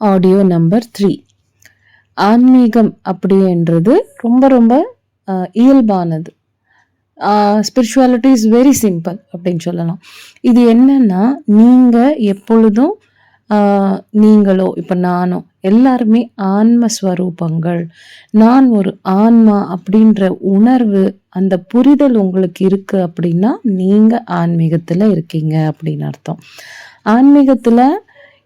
Audio number three ஆன்மீகம் அப்படின்றது ரொம்ப ரொம்ப இயல்பானது. ஸ்பிரிச்சுவாலிட்டி இஸ் வெரி சிம்பிள் அப்படின்னு சொல்லலாம். இது என்னன்னா நீங்கள் எப்பொழுதும் நீங்களோ இப்போ நானோ எல்லாருமே ஆன்மஸ்வரூபங்கள் நான் ஒரு ஆன்மா அப்படின்ற உணர்வு அந்த புரிதல் உங்களுக்கு இருக்குது அப்படின்னா நீங்கள் ஆன்மீகத்தில் இருக்கீங்க அப்படின்னு அர்த்தம். ஆன்மீகத்தில்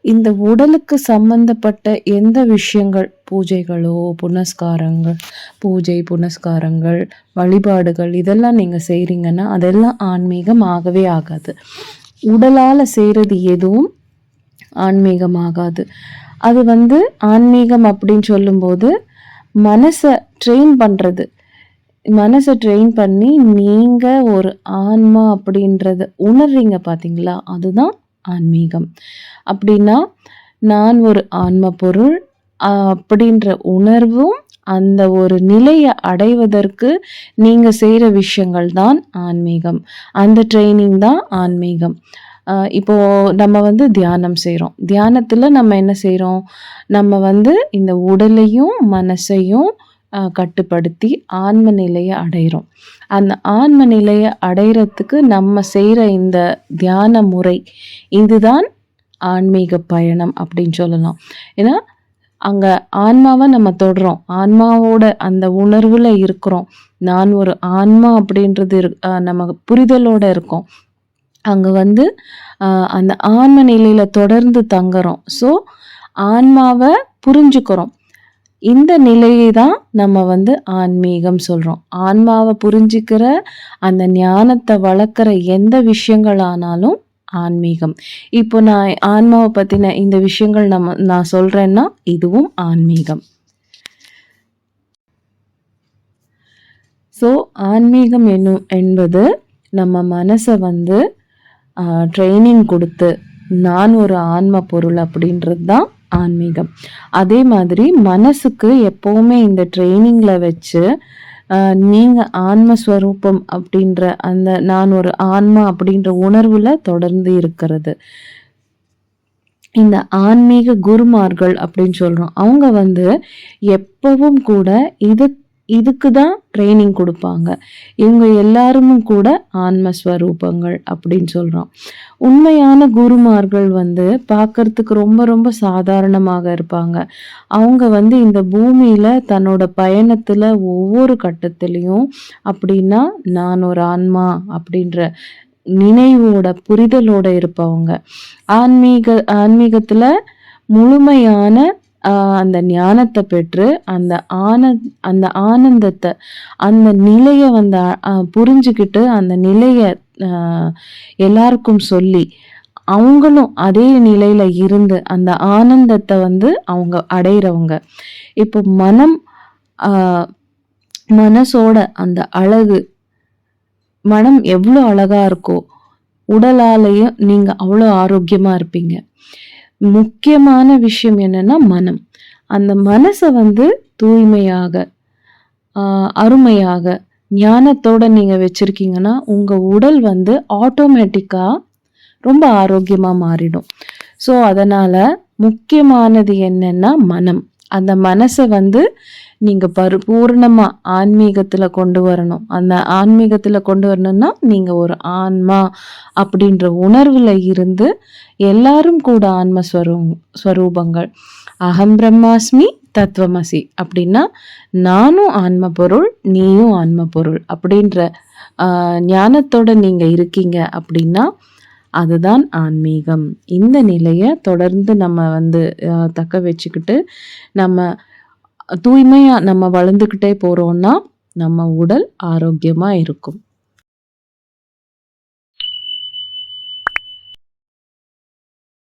இந்த உடலுக்கு சம்பந்தப்பட்ட எந்த விஷயங்கள்? பூஜைகளோ புனஸ்காரங்கள் பூஜை புனஸ்காரங்கள் வழிபாடுகள் இதெல்லாம் நீங்கள் செய்கிறீங்கன்னா அதெல்லாம் ஆன்மீகம் ஆகவே ஆகாது. உடலால் செய்கிறது எதுவும் ஆன்மீகம் ஆகாது அது வந்து ஆன்மீகம் அப்படின்னு சொல்லும்போது மனசை ட்ரெயின் பண்ணுறது மனசை ட்ரெயின் பண்ணி நீங்கள் ஒரு ஆன்மா அப்படின்றத உணர்றீங்க பார்த்தீங்களா அதுதான் ஆன்மீகம். அப்படின்னா நான் ஒரு ஆன்ம பொருள் அப்படின்ற உணர்வும் அந்த ஒரு நிலையை அடைவதற்கு நீங்கள் செய்கிற விஷயங்கள் தான் ஆன்மீகம். அந்த ட்ரைனிங் தான் ஆன்மீகம். இப்போது நம்ம வந்து தியானம் செய்கிறோம் தியானத்தில் நம்ம என்ன செய்கிறோம் நம்ம வந்து இந்த உடலையும் மனசையும் கட்டுப்படுத்தி ஆன்ம நிலையை அடைகிறோம் அந்த ஆன்ம நிலையை அடைகிறதுக்கு நம்ம செய்கிற இந்த தியான முறை இதுதான் ஆன்மீக பயணம் அப்படின்னு சொல்லலாம். ஏன்னா அங்கே ஆன்மாவை நம்ம தொடுறோம். ஆன்மாவோட அந்த உணர்வில் இருக்கிறோம். நான் ஒரு ஆன்மா அப்படின்றது இரு- நம்ம புரிதலோட இருக்கோம். அங்கே வந்து அந்த ஆன்ம நிலையில் தொடர்ந்து தங்குறோம். ஸோ ஆன்மாவை புரிஞ்சுக்கிறோம். இந்த நிலையை தான் நம்ம வந்து ஆன்மீகம் சொல்கிறோம் ஆன்மாவை புரிஞ்சுக்கிற அந்த ஞானத்தை வளர்க்குற எந்த விஷயங்களானாலும் ஆன்மீகம். இப்போ நான் ஆன்மாவை பற்றின இந்த விஷயங்கள் நம்ம நான் சொல்கிறேன்னா இதுவும் ஆன்மீகம். ஸோ ஆன்மீகம் என்னும் என்பது நம்ம மனசை வந்து ட்ரைனிங் கொடுத்து நான் ஒரு ஆன்ம பொருள் அப்படின்றது தான் ஆன்மீகம். அதே மாதிரி மனசுக்கு எப்போவுமே இந்த ட்ரைனிங்கில் வச்சு ஆஹ், நீங்க ஆன்மஸ்வரூபம் அப்படின்ற அந்த நான் ஒரு ஆன்மா அப்படின்ற உணர்வுல தொடர்ந்து இருக்கிறது. இந்த ஆன்மீக குருமார்கள் அப்படின்னு சொல்றோம். அவங்க வந்து எப்பவும் கூட இது இதுக்கு தான் ட்ரைனிங் கொடுப்பாங்க. இவங்க எல்லாருமும் கூட ஆன்மஸ்வரூபங்கள் அப்படின்னு சொல்கிறோம் உண்மையான குருமார்கள் வந்து பார்க்கறதுக்கு ரொம்ப ரொம்ப சாதாரணமாக இருப்பாங்க. அவங்க வந்து இந்த பூமியில் தன்னோட பயணத்தில் ஒவ்வொரு கட்டத்திலையும் அப்படின்னா நான் ஒரு ஆன்மா அப்படின்ற நினைவோட புரிதலோட இருப்பவங்க. ஆன்மீக ஆன்மீகத்தில் முழுமையான அந்த ஞானத்தை பெற்று அந்த ஆன அந்த ஆனந்தத்தை அந்த நிலையை வந்து புரிஞ்சுக்கிட்டு அந்த நிலையை எல்லாருக்கும் சொல்லி அவங்களும் அதே நிலையில இருந்து அந்த ஆனந்தத்தை வந்து அவங்க அடையிறவங்க. இப்போ மனம் மனசோட அந்த அழகு மனம் எவ்வளோ அழகா இருக்கோ உடலாலையும் நீங்கள் அவ்வளோ ஆரோக்கியமாக இருப்பீங்க. முக்கியமான விஷயம் என்னன்னா மனம். அந்த மனசை வந்து தூய்மையாக அருமையாக ஞானத்தோட நீங்க வச்சிருக்கீங்கன்னா உங்க உடல் வந்து ஆட்டோமேட்டிக்கா ரொம்ப ஆரோக்கியமா மாறிடும். ஸோ அதனால முக்கியமானது என்னன்னா மனம். அந்த மனசை வந்து நீங்க பரிபூர்ணமா ஆன்மீகத்துல கொண்டு வரணும். அந்த ஆன்மீகத்துல கொண்டு வரணும்னா நீங்க ஒரு ஆன்மா அப்படின்ற உணர்வுல இருந்து எல்லாரும் கூட ஆன்ம ஸ்வரூ ஸ்வரூபங்கள். அகம் பிரம்மாஸ்மி தத்துவமசி அப்படின்னா நானும் ஆன்ம பொருள் நீயும் ஆன்ம பொருள் அப்படின்ற ஞானத்தோட நீங்க இருக்கீங்க அப்படின்னா அதுதான் ஆன்மீகம். இந்த நிலையை தொடர்ந்து நம்ம வந்து தக்க வச்சுக்கிட்டு நம்ம தூய்மையாக நம்ம வளர்ந்துக்கிட்டே போகிறோன்னா நம்ம உடல் ஆரோக்கியமாக இருக்கும்.